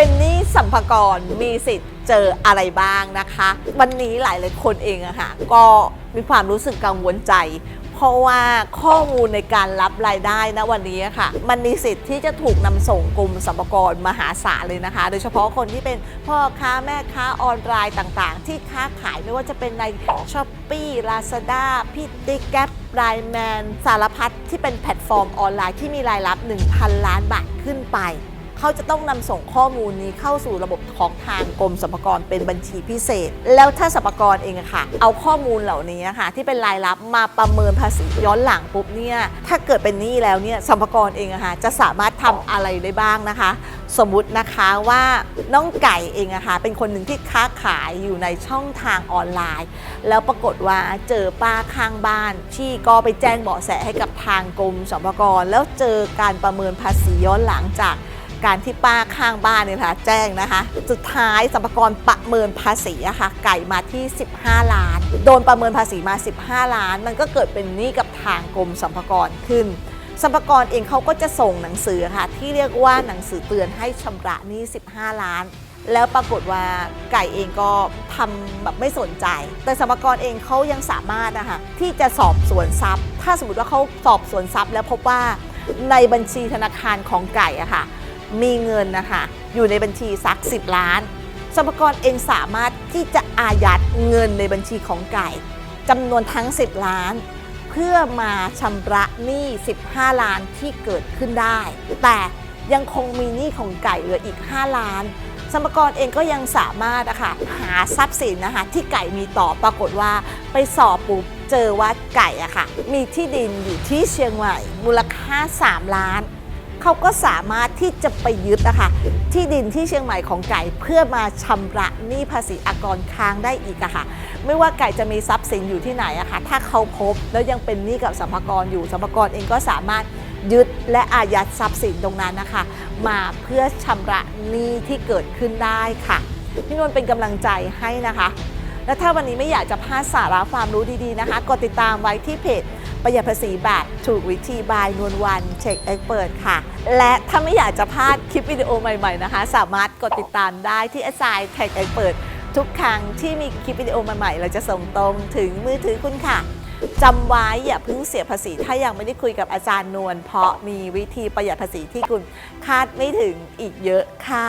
เป็นหนี้สัมภากรมีสิทธิ์เจออะไรบ้างนะคะ วันนี้หลายหลายคนเองอะค่ะก็มีความรู้สึกกังวลใจ เพราะว่าข้อมูลในการรับรายได้นะวันนี้อะค่ะ มันมีสิทธิ์ที่จะถูกนำส่งกรมสรรพากรมหาศาลเลยนะคะ โดยเฉพาะคนที่เป็นพ่อค้าแม่ค้าออนไลน์ต่างๆ ที่ค้าขายไม่ว่าจะเป็นในช้อปปี้ลาซาด้าพี่ติ๊กแกปไลแมนสารพัดที่เป็นแพลตฟอร์มออนไลน์ที่มีรายรับ 1,000 ล้านบาทขึ้นไป เขาจะต้องนำส่งข้อมูลนี้เข้าสู่ระบบของทางกรมสรรพากรเป็นบัญชีพิเศษ แล้วถ้าสรรพากรเองอะค่ะ เอาข้อมูลเหล่านี้ค่ะ ที่เป็นรายรับมาประเมินภาษีย้อนหลังปุ๊บเนี่ยถ้าเกิดเป็นหนี้แล้วเนี่ยสรรพากรเองอะค่ะจะสามารถทำอะไรได้บ้างนะคะ สมมุตินะคะว่าน้องไก่เองอะค่ะเป็นคนหนึ่งที่ค้าขายอยู่ในช่องทางออนไลน์ แล้วปรากฏว่าเจอป้าข้างบ้าน ที่ก็ไปแจ้งเบาะแสให้กับทางกรมสรรพากรแล้วเจอการประเมินภาษีย้อนหลังจาก การที่ป้าข้างบ้านเนี่ยนะคะแจ้งนะคะ สุดท้ายสรรพากรประเมินภาษีอะค่ะไก่มาที่ 15 ล้าน โดนประเมินภาษีมา 15 ล้าน มันก็เกิดเป็นหนี้กับทางกรมสรรพากรขึ้นสรรพากรเองเขาก็จะส่งหนังสือค่ะ ที่เรียกว่าหนังสือเตือนให้ชำระหนี้ 15 ล้าน แล้วปรากฏว่าไก่เองก็ทำแบบไม่สนใจ แต่สรรพากรเองเขายังสามารถนะคะที่จะสอบสวนทรัพย์ ถ้าสมมติว่าเขาสอบสวนทรัพย์ แล้วพบว่าในบัญชีธนาคารของไก่อะค่ะ มีเงินนะคะอยู่ในบัญชีสัก 10 ล้านสรรพากรเองสามารถที่จะอายัดเงินในบัญชีของไก่จำนวนทั้ง 10 ล้าน เพื่อมาชำระหนี้ 15 ล้านที่เกิดขึ้นได้ แต่ยังคงมีหนี้ของไก่เหลืออีก 5 ล้านสรรพากรเองก็ยังสามารถนะคะหาทรัพย์สินนะคะที่ไก่มีต่อปรากฏว่าไปสอบปุ๊บเจอว่าไก่อะค่ะมีที่ดินอยู่ที่เชียงใหม่มูลค่า 3 ล้าน เขาก็สามารถที่จะไปยึดนะคะที่ดินที่เชียงใหม่ของไก่เพื่อมาชำระหนี้ภาษีอากรค้างได้อีกอะค่ะ ไม่ว่าไก่จะมีทรัพย์สินอยู่ที่ไหนอะค่ะถ้าเขาพบแล้วยังเป็นหนี้กับสัมภากรอยู่สัมภากรเองก็สามารถยึดและอายัดทรัพย์สินตรงนั้นนะคะ มาเพื่อชำระหนี้ที่เกิดขึ้นได้ค่ะพี่นวลเป็นกำลังใจให้นะคะ และถ้าวันนี้ไม่อยากจะพลาดสาระความรู้ดีๆนะคะ กดติดตามไว้ที่เพจ ประหยัดภาษีแบบถูกวิธีบายนวลวันเช็คเอ็กเปิดค่ะ และถ้าไม่อยากจะพลาดคลิปวิดีโอใหม่ๆนะคะ สามารถกดติดตามได้ที่ s อ i แท็กเอ็กเปิดทุกครั้งที่มีคลิปวิดีโอใหม่ๆ เราจะส่งตรงถึงมือถือคุณค่ะจำไว้อย่าเพิ่งเสียภาษี ถ้ายังไม่ได้คุยกับอาจารย์นวลเพราะมีวิธีประหยัดภาษีที่คุณคาดไม่ถึงอีกเยอะค่ะ